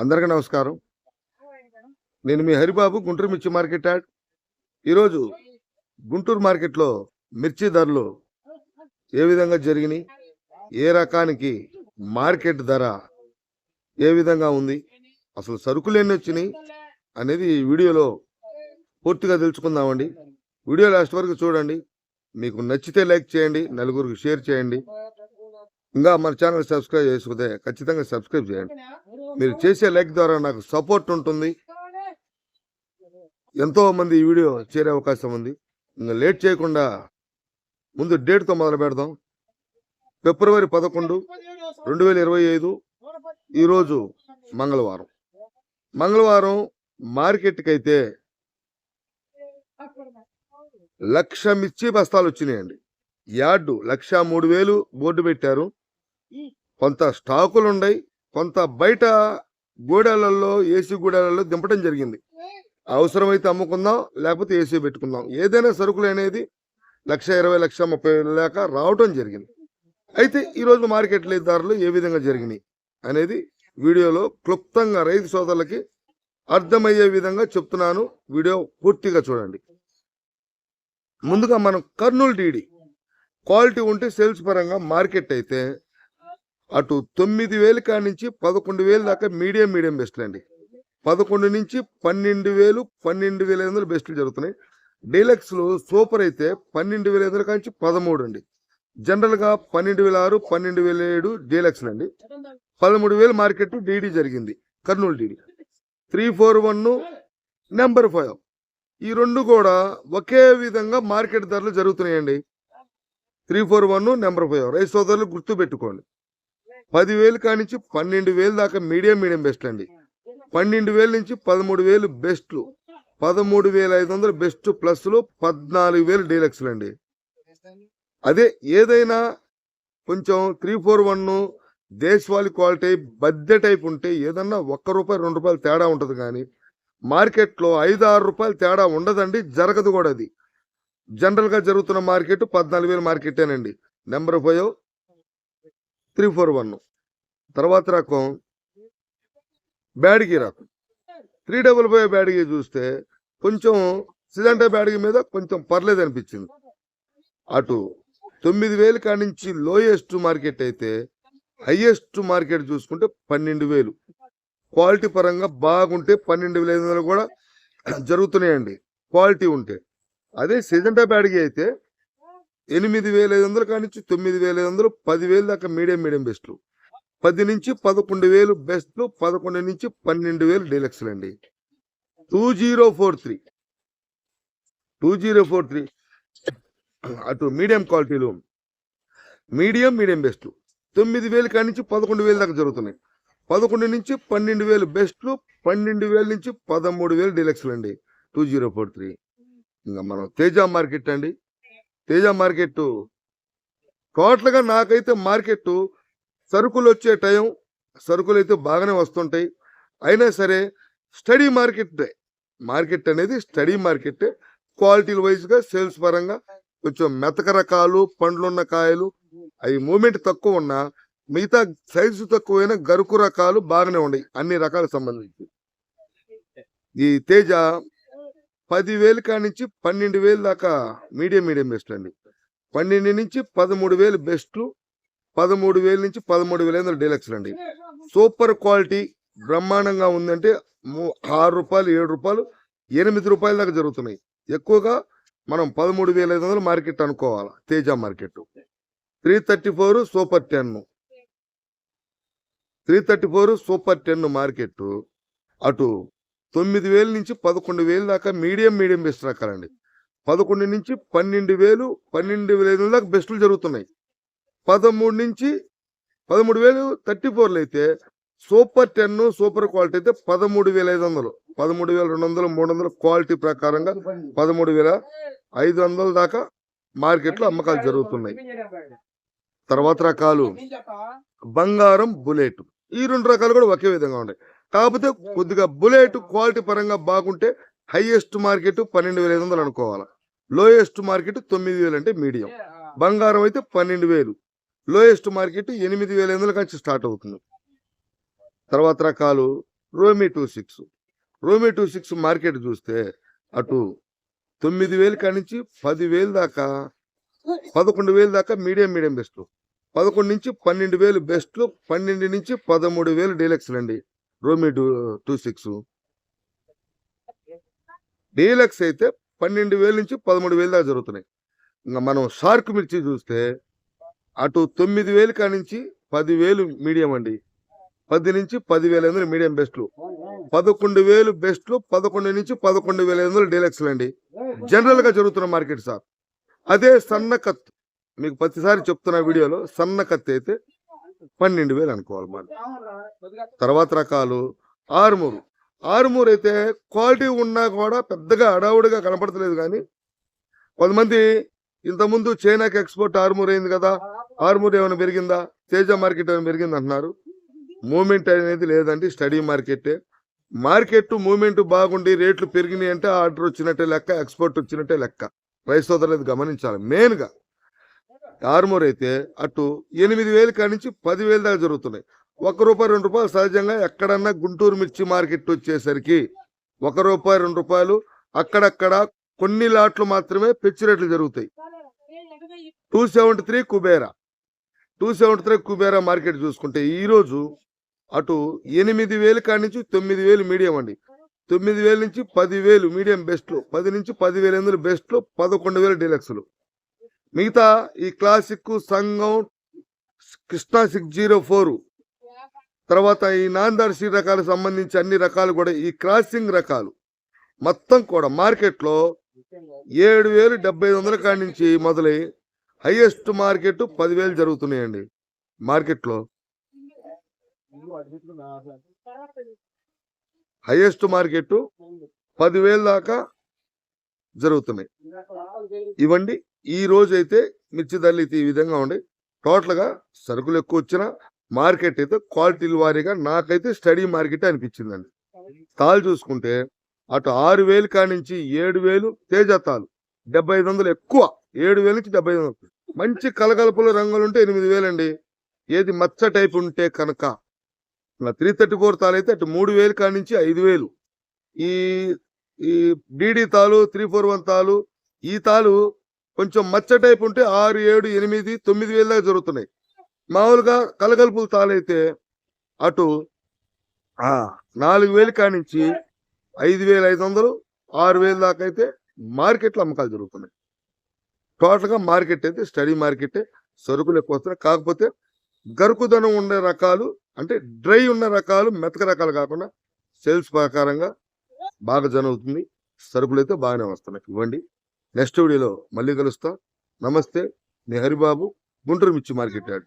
అందరికీ నమస్కారం. నేను మీ హరిబాబు గుంటూరు మిర్చి మార్కెట్ యాడ్. ఈరోజు గుంటూరు మార్కెట్లో మిర్చి ధరలు ఏ విధంగా జరిగినాయి? ఏ రకానికి మార్కెట్ ధర ఏ విధంగా ఉంది? అసలు సరుకులు ఎన్ని వచ్చినాయి అనేది ఈ వీడియోలో పూర్తిగా తెలుసుకుందామండి. వీడియో లాస్ట్ వరకు చూడండి. మీకు నచ్చితే లైక్ చేయండి నలుగురికి షేర్ చేయండి. ఇంకా మన ఛానల్ సబ్స్క్రైబ్ చేసుకుంటే ఖచ్చితంగా సబ్స్క్రైబ్ చేయండి. మీరు చేసే లైక్ ద్వారా నాకు సపోర్ట్ ఉంటుంది. ఎంతో మంది ఈ వీడియో చేరే అవకాశం ఉంది. ఇంకా లేట్ చేయకుండా ముందు డేట్తో మొదలు పెడదాం. ఫిబ్రవరి పదకొండు రెండు వేల ఇరవై ఐదు ఈరోజు మంగళవారం. మంగళవారం మార్కెట్కి అయితే లక్ష మిర్చి బస్తాలు వచ్చినాయండి యార్డు లక్ష మూడు వేలు బోర్డు పెట్టారు. కొంత స్టాకులు ఉన్నాయి కొంత బయట గూడాలలో ఏసీ గూడాలలో దింపడం జరిగింది. అవసరమైతే అమ్ముకుందాం లేకపోతే ఏసీ పెట్టుకుందాం. ఏదైనా సరుకులు అనేది లక్ష ఇరవై లక్ష ముప్పై లేక రావటం జరిగింది. అయితే ఈరోజు మార్కెట్ ధరలు ఏ విధంగా జరిగినాయి అనేది వీడియోలో క్లుప్తంగా రైతు సోదరులకి అర్థమయ్యే విధంగా చెప్తున్నాను. వీడియో పూర్తిగా చూడండి. ముందుగా మనం కర్నూలు డీడీ. క్వాలిటీ ఉంటే సేల్స్ పరంగా మార్కెట్ అయితే అటు తొమ్మిది వేలు కాడి నుంచి పదకొండు వేలు దాకా మీడియం మీడియం బెస్ట్లు అండి. పదకొండు నుంచి పన్నెండు వేలు పన్నెండు వేల ఐదు వందలు బెస్ట్లు జరుగుతున్నాయి. డీలక్స్లో సూపర్ అయితే పన్నెండు వేల ఐదు వందల కాంచి పదమూడు అండి. జనరల్గా పన్నెండు వేల ఆరు పన్నెండు వేల ఏడు డీలక్స్లు అండి. పదమూడు వేలు మార్కెట్ డీడీ జరిగింది Kurnool DD. Three four one number five. ఈ రెండు కూడా ఒకే విధంగా మార్కెట్ ధరలు జరుగుతున్నాయండి. Three four one number five. రైతు సోదరులు గుర్తు పెట్టుకోండి పదివేలు కానించి పన్నెండు వేలు దాకా మీడియం మీడియం బెస్ట్ అండి. పన్నెండు వేల నుంచి పదమూడు వేలు బెస్ట్లు. పదమూడు వేల ఐదు వందలు బెస్ట్ ప్లస్లు పద్నాలుగు వేలు డీలక్స్లు అండి. అదే ఏదైనా కొంచెం త్రీ ఫోర్ వన్ దేశవాళీ క్వాలిటీ బద్దె టైప్ ఉంటే ఏదన్నా ఒక్క రూపాయి రెండు రూపాయలు తేడా ఉంటుంది కానీ మార్కెట్లో ఐదు ఆరు రూపాయలు తేడా ఉండదండి జరగదు కూడా అది. జనరల్గా జరుగుతున్న మార్కెట్ పద్నాలుగు వేల మార్కెటేనండి. Number five three four one తర్వాత రకం బ్యాడ్గి రకం. త్రీ డబుల్ ఫైవ్ బ్యాడ్గి చూస్తే కొంచెం సిజంటా బ్యాడ్గి మీద కొంచెం పర్లేదు అనిపించింది. అటు తొమ్మిది వేలు కాడి నుంచి లోయెస్ట్ మార్కెట్ అయితే హైయెస్ట్ మార్కెట్ చూసుకుంటే పన్నెండు వేలు. క్వాలిటీ పరంగా బాగుంటే పన్నెండు వేల ఐదు వందలు కూడా జరుగుతున్నాయండి. క్వాలిటీ ఉంటే. అదే సిజంటా బ్యాడ్గి అయితే ఎనిమిది వేల ఐదు వందలు కానించి తొమ్మిది వేల ఐదు వందలు పదివేలు దాకా మీడియం మీడియం బెస్ట్లు. పది నుంచి పదకొండు వేలు బెస్ట్లు పదకొండు నుంచి పన్నెండు వేలు డీలక్స్లు అండి. Two zero four three. Two zero four three. అటు మీడియం క్వాలిటీలు. మీడియం మీడియం బెస్ట్ తొమ్మిది వేలు కాడి నుంచి పదకొండు వేలు దాకా జరుగుతున్నాయి. పదకొండు నుంచి పన్నెండు వేలు బెస్ట్లు పన్నెండు వేల నుంచి పదమూడు వేలు డీలక్స్లు అండి. Two zero four three. ఇంకా మనం తేజ మార్కెట్ అండి. తేజ మార్కెట్ టోటల్గా నాకైతే మార్కెట్ సరుకులు వచ్చే టైం సరుకులు అయితే బాగానే వస్తుంటాయి. అయినా సరే స్టడీ మార్కెట్ మార్కెట్ అనేది స్టడీ మార్కెట్ క్వాలిటీల వైజ్గా సేల్స్ పరంగా కొంచెం మెతక రకాలు పండ్లున్న కాయలు అవి మూమెంట్ తక్కువ ఉన్నా మిగతా సైజు తక్కువైన గరుకు రకాలు బాగానే ఉన్నాయి. అన్ని రకాలకు సంబంధించి. ఈ తేజ పదివేలు కాడి నుంచి పన్నెండు వేలు దాకా మీడియం మీడియం బెస్ట్ అండి పన్నెండు నుంచి పదమూడు వేలు బెస్ట్లు. పదమూడు వేల నుంచి పదమూడు వేల ఐదు డీలక్స్లు అండి. సూపర్ క్వాలిటీ బ్రహ్మాండంగా ఉందంటే ఆరు రూపాయలు ఏడు రూపాయలు ఎనిమిది రూపాయల దాకా జరుగుతున్నాయి. ఎక్కువగా మనం పదమూడు వేల ఐదు వందలు మార్కెట్ అనుకోవాలి Teja market. Three thirty four super ten. Three thirty four super ten market అటు తొమ్మిది వేల నుంచి పదకొండు వేలు దాకా మీడియం మీడియం బెస్ట్ రకాలండి. పదకొండు నుంచి పన్నెండు వేలు పన్నెండు వేల ఐదు వందల దాకా బెస్టులు జరుగుతున్నాయి. పదమూడు నుంచి పదమూడు వేలు థర్టీ ఫోర్లు అయితే సూపర్ టెన్ సూపర్ క్వాలిటీ అయితే పదమూడు వేల ఐదు వందలు. పదమూడు వేల రెండు వందలు మూడు వందలు క్వాలిటీ ప్రకారంగా పదమూడు వేల ఐదు వందల దాకా మార్కెట్లో అమ్మకాలు జరుగుతున్నాయి. తర్వాత రకాలు. బంగారం బుల్లెట్. ఈ రెండు రకాలు కూడా ఒకే విధంగా ఉన్నాయి. కాకపోతే కొద్దిగా బుల్లెట్ క్వాలిటీ పరంగా బాగుంటే హైయెస్ట్ మార్కెట్ పన్నెండు వేల ఐదు వందలు అనుకోవాలి. లోయెస్ట్ మార్కెట్ తొమ్మిది వేలు అంటే మీడియం. బంగారం అయితే పన్నెండు వేలు. లోయెస్ట్ మార్కెట్ ఎనిమిది వేల ఎనిమిది వందల నుంచి స్టార్ట్ అవుతుంది. తర్వాత రకాలు Romi two six. Romi two six market చూస్తే అటు తొమ్మిది వేలు కాడి నుంచి పదివేలు దాకా పదకొండు వేలు దాకా మీడియం మీడియం బెస్ట్. పదకొండు నుంచి పన్నెండు వేలు బెస్ట్ పన్నెండు నుంచి పదమూడు వేలు డీలక్స్లండి అండి రోమి టూ టూ సిక్స్. డీలక్స్ అయితే పన్నెండు వేల నుంచి పదమూడు వేలు దాకా జరుగుతున్నాయి. ఇంకా మనం షార్క్ మిర్చి చూస్తే అటు తొమ్మిది వేలు కాడి నుంచి పదివేలు మీడియం అండి. పది నుంచి పదివేల ఐదు మీడియం బెస్ట్లు. పదకొండు వేలు బెస్ట్లు పదకొండు నుంచి పదకొండు వేల ఐదు వందలు డీలక్స్లు అండి. జనరల్గా జరుగుతున్న మార్కెట్ సార్ అదే సన్న కత్ మీకు ప్రతిసారి చెప్తున్న వీడియోలో సన్న కత్తి అయితే పన్నెండు వేలు అనుకోవాలి మరి తర్వాత రకాలు ఆరుమూరు. ఆరుమూరు అయితే క్వాలిటీ ఉన్నా కూడా పెద్దగా అడావుడిగా కనపడతలేదు కానీ కొంతమంది ఇంతకుముందు చైనాకి ఎక్స్పోర్ట్ ఆరుమూరు అయింది కదా ఆరుమూరు ఏమైనా పెరిగిందా? తేజ మార్కెట్ ఏమైనా పెరిగింది అంటున్నారు. మూమెంట్ అనేది లేదండి స్టడీ మార్కెటే. మార్కెట్ మూమెంట్ బాగుండి రేట్లు పెరిగినాయి అంటే ఆర్డర్ వచ్చినట్టే లెక్క ఎక్స్పోర్ట్ వచ్చినట్టే లెక్క. రైస్ సోదరులు గమనించాలి. మెయిన్గా ఆరుమూర్ అయితే అటు ఎనిమిది వేలు కాడి నుంచి పదివేలు దాకా జరుగుతున్నాయి. ఒక రూపాయి రెండు రూపాయలు సహజంగా ఎక్కడన్నా గుంటూరు మిర్చి మార్కెట్ వచ్చేసరికి ఒక రూపాయి రెండు రూపాయలు అక్కడక్కడ కొన్ని లాట్లు మాత్రమే పెచ్చు రేట్లు జరుగుతాయి. Two seventy three Kubera. Two seventy three Kubera market చూసుకుంటే ఈరోజు అటు ఎనిమిది వేలు కాడి నుంచి తొమ్మిది వేలు మీడియం అండి. తొమ్మిది వేల నుంచి పదివేలు మీడియం బెస్ట్లు పది నుంచి పదివేల ఎనిమిది బెస్ట్లు పదకొండు వేలు డీలక్స్లు. మిగతా ఈ క్లాసిక్ సంఘం కృష్ణా సిక్స్ జీరో ఫోర్ తర్వాత ఈ నాందార్ సీ రకాలకు సంబంధించి అన్ని రకాలు కూడా ఈ క్రాసింగ్ రకాలు. మొత్తం కూడా మార్కెట్లో ఏడు వేలు డెబ్బై ఐదు వందల కాడి నుంచి మొదలై హైయెస్ట్ మార్కెట్ పదివేలు జరుగుతున్నాయండి. మార్కెట్లో. హైయెస్ట్ మార్కెట్ పదివేల దాకా జరుగుతున్నాయి. ఇవ్వండి. ఈ రోజు అయితే మిర్చి ధరలు అయితే ఈ విధంగా ఉండి టోటల్గా సరుకులు ఎక్కువ వచ్చిన మార్కెట్ అయితే క్వాలిటీల వారీగా నాకైతే స్టడీ మార్కెట్ అనిపించిందండి. తాళ్ళు చూసుకుంటే అటు ఆరు వేలు కానించి నుంచి ఏడు వేలు తేజ తాలు డెబ్బై ఐదు వందలు ఎక్కువ. ఏడు వేల నుంచి డెబ్బై ఐదు మంచి కలగలుపుల రంగులు ఉంటే ఎనిమిది వేలండి. ఏది మచ్చ టైప్ ఉంటే కనుక. త్రీ థర్టీ ఫోర్ తాలు అయితే అటు మూడు వేలు కాడి నుంచి ఐదు వేలు. ఈ ఈ డీడీ తాలు త్రీ ఫోర్ వన్ తాలు ఈ తాలు కొంచెం మచ్చ టైప్ ఉంటే ఆరు ఏడు ఎనిమిది తొమ్మిది వేలు దాకా జరుగుతున్నాయి. మామూలుగా కలగలుపుల తాలైతే అయితే అటు నాలుగు వేలు కానించి ఐదు వేల ఐదు వందలు ఆరు వేలు దాకా అయితే మార్కెట్లో అమ్మకాలు జరుగుతున్నాయి. టోటల్గా మార్కెట్ అయితే స్టడీ మార్కెటే సరుకులు ఎక్కువ వస్తున్నాయి కాకపోతే గరుకుదనం ఉండే రకాలు అంటే డ్రై ఉన్న రకాలు మెతక రకాలు కాకుండా సేల్స్ ప్రకారంగా బాగా జరుగుతుంది. సరుకులు అయితే బాగానే వస్తున్నాయి. ఇవ్వండి. నెక్స్ట్ వీడియోలో మళ్ళీ కలుస్తా. నమస్తే. నేను హరిబాబు గుంటూరు మిర్చి మార్కెట్ యార్డ్